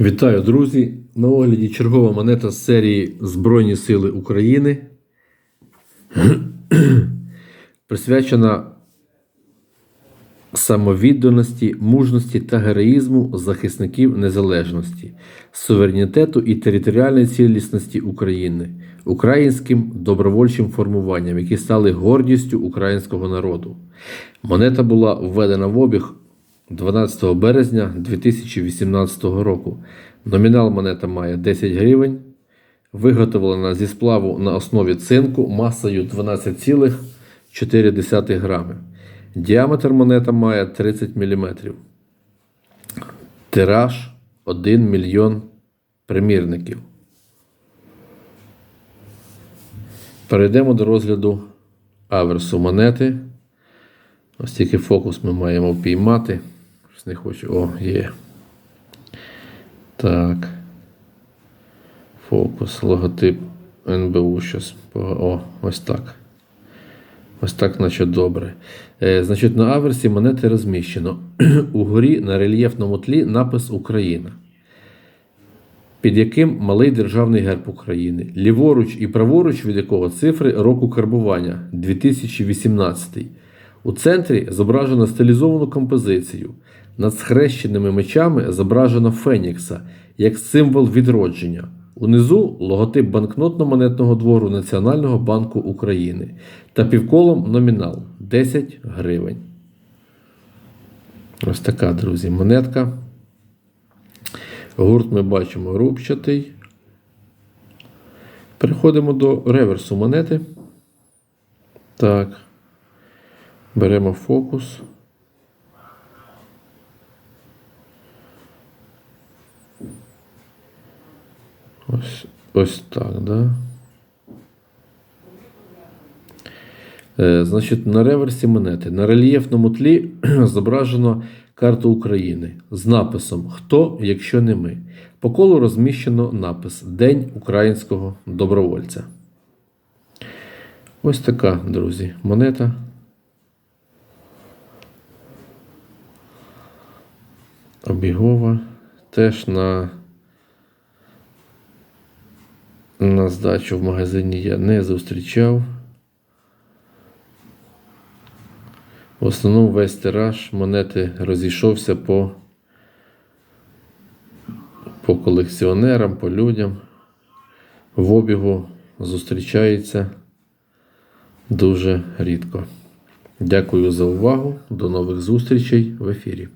Вітаю, друзі! На огляді чергова монета з серії Збройні Сили України. Присвячена самовідданості, мужності та героїзму захисників незалежності, суверенітету і територіальної цілісності України, українським добровольчим формуванням, які стали гордістю українського народу. Монета була введена в обіг 12 березня 2018 року. Номінал монета має 10 гривень, виготовлена зі сплаву на основі цинку масою 12,4 грами. Діаметр монета має 30 мм. Тираж 1 мільйон примірників. Перейдемо до розгляду аверсу монети. Ось тільки фокус ми маємо впіймати. Щось не хочу. О, є. Так. Фокус, логотип НБУ. Щас. О, ось так. Ось так, наче добре. Е, значить, на аверсі монети розміщено. Угорі на рельєфному тлі напис Україна. Під яким малий державний герб України. Ліворуч і праворуч від якого цифри року карбування 2018. У центрі зображено стилізовану композицію. Над схрещеними мечами зображено Фенікса як символ відродження. Унизу логотип банкнотно-монетного двору Національного банку України та півколом номінал 10 гривень. Ось така, друзі, монетка. Гурт ми бачимо рубчатий. Переходимо до реверсу монети. Так. Беремо фокус. Ось, ось так, да? Е, значить, на реверсі монети. На рельєфному тлі зображено карту України з написом Хто, якщо не ми. По колу розміщено напис День українського добровольця. Ось така, друзі, монета. Обігова. Теж на, на здачу в магазині я не зустрічав. В основному весь тираж монети розійшовся по, по колекціонерам, по людям. В обігу зустрічається дуже рідко. Дякую за увагу. До нових зустрічей в ефірі.